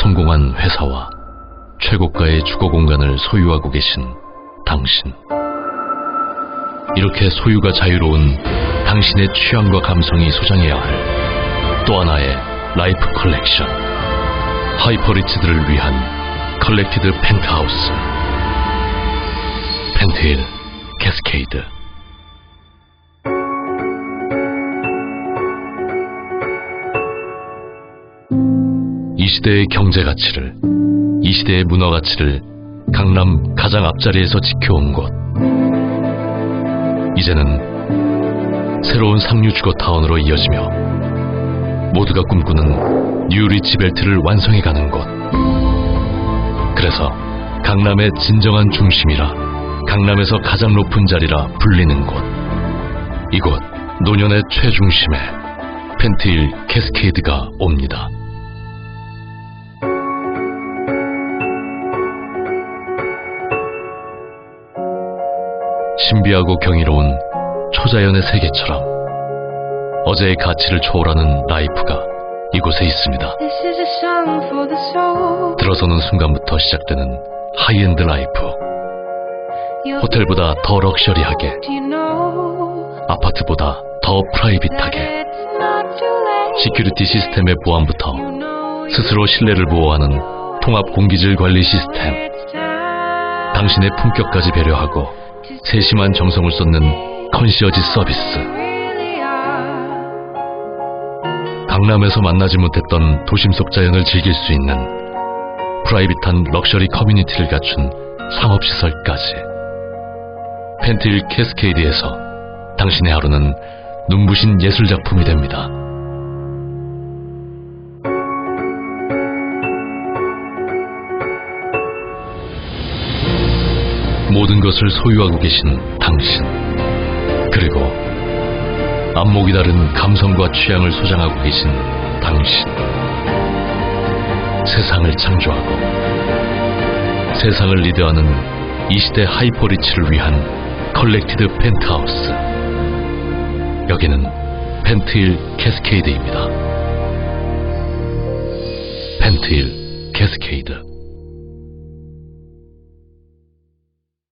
성공한 회사와 최고가의 주거 공간을 소유하고 계신 당신. 이렇게 소유가 자유로운 당신의 취향과 감성이 소장해야 할 또 하나의 라이프 컬렉션. 하이퍼리치들을 위한 컬렉티드 펜트하우스. 펜트힐 캐스케이드. 이 시대의 경제 가치를, 이 시대의 문화 가치를 강남 가장 앞자리에서 지켜온 곳. 이제는 새로운 상류 주거 타운으로 이어지며 모두가 꿈꾸는 뉴 리치 벨트를 완성해 가는 곳. 그래서 강남의 진정한 중심이라 강남에서 가장 높은 자리라 불리는 곳. 이곳 노년의 최중심에 펜트힐 캐스케이드가 옵니다. 신비하고 경이로운 초자연의 세계처럼 어제의 가치를 초월하는 라이프가 이곳에 있습니다. 들어서는 순간부터 시작되는 하이엔드 라이프. 호텔보다 더 럭셔리하게, 아파트보다 더 프라이빗하게? 시큐리티 시스템의 보안부터 스스로 신뢰를 보호하는 통합 공기질 관리 시스템, 당신의 품격까지 배려하고 세심한 정성을 쏟는 컨시어지 서비스. 강남에서 만나지 못했던 도심 속 자연을 즐길 수 있는 프라이빗한 럭셔리 커뮤니티를 갖춘 상업시설까지 펜틸 캐스케이드에서 당신의 하루는 눈부신 예술작품이 됩니다. 모든 것을 소유하고 계신 당신 그리고 안목이 다른 감성과 취향을 소장하고 계신 당신. 세상을 창조하고 세상을 리드하는 이 시대 하이퍼리치를 위한 컬렉티드 펜트하우스. 여기는 펜트힐 캐스케이드입니다. 펜트힐 캐스케이드.